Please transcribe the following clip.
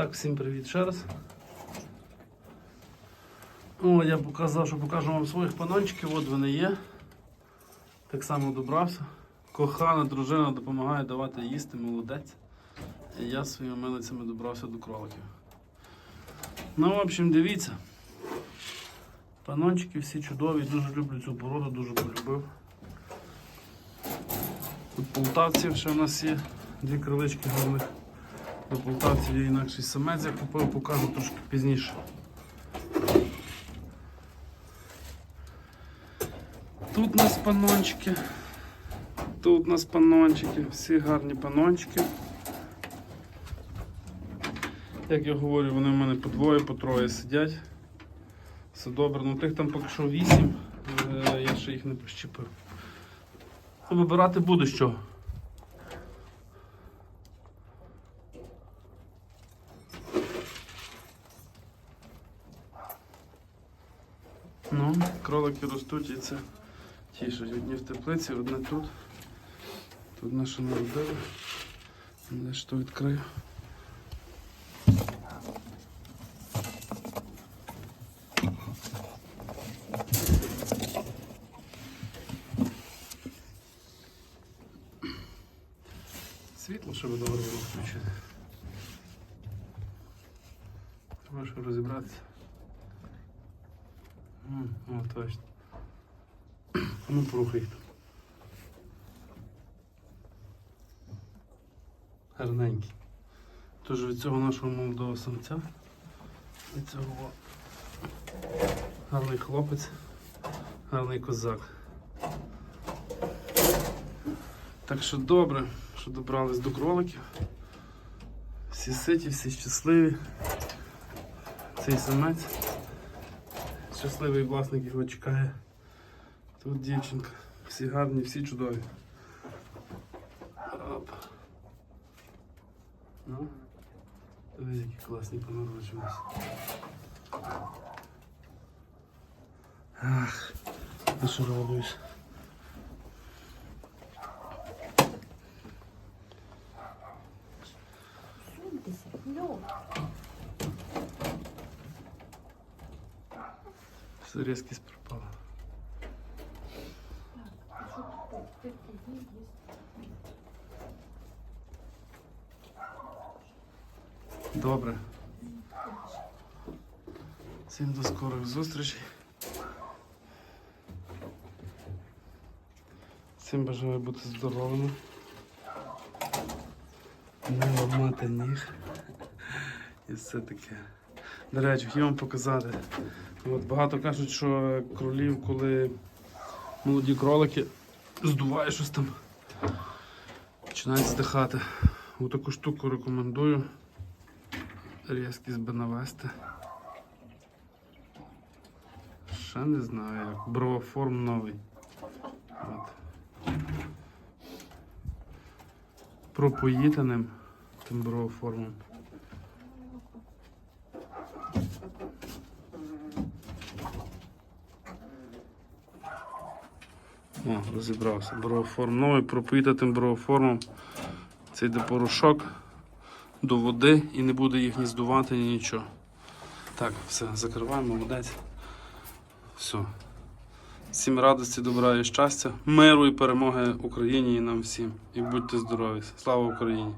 Так, всім привіт ще раз. О, я показав, що покажу вам своїх панончиків, от вони є. Так само добрався. Кохана дружина допомагає давати їсти, молодець. Я своїми милицями добрався до кроликів. Ну, в общем, дивіться. Панончики всі чудові, дуже люблю цю породу, дуже полюбив. Тут полтавців ще в нас є, дві крилички гарних. До полтавців є інакший самець, я купив, покажу трошки пізніше. Тут у нас панончики. Тут у нас панончики, всі гарні панончики. Як я говорю, вони в мене по двоє, по троє сидять. Все добре, ну тих там поки що вісім, е, я ще їх не прищепив. Вибирати буде що. Ну, кролики ростуть і це тішить. Одні в теплиці, одне тут. Тут наше народили. Ж то відкрию. Світло, щоб добре було включити. Щоб розібратися. О, точно. Ну, порухай там. Гарненький. Тож від цього нашого молодого самця. Від цього гарний хлопець, гарний козак. Так що добре, що добрались до кроликів. Всі ситі, всі щасливі. Цей самець. Щасливий власник його чекає. Тут дівчинка. Всі гарні, всі чудові. Оп. Ну, дивись, які класні понароджувалися. Ах, на що радуюсь. Суньтеся, Льов. Все різкість пропала. Добре. Всім до скорих зустрічей. Всім бажаю бути здоровими. Не ламати ніг. І все таке. До речі, хотів вам показати. От багато кажуть, що кролів, коли молоді кролики здуває щось там, починають здихати. Ось таку штуку рекомендую. Різкість би навести. Ще не знаю як. Бровоформ новий. От. Пропоїти ним тим бровоформом. О, розібрався. Бровоформ новий, пропоїти тим бровоформом. Це йде порошок до води і не буде їх ні здувати, ні нічого. Так, все, закриваємо, молодець. Все. Всім радості, добра і щастя, миру і перемоги Україні і нам всім. І будьте здорові. Слава Україні!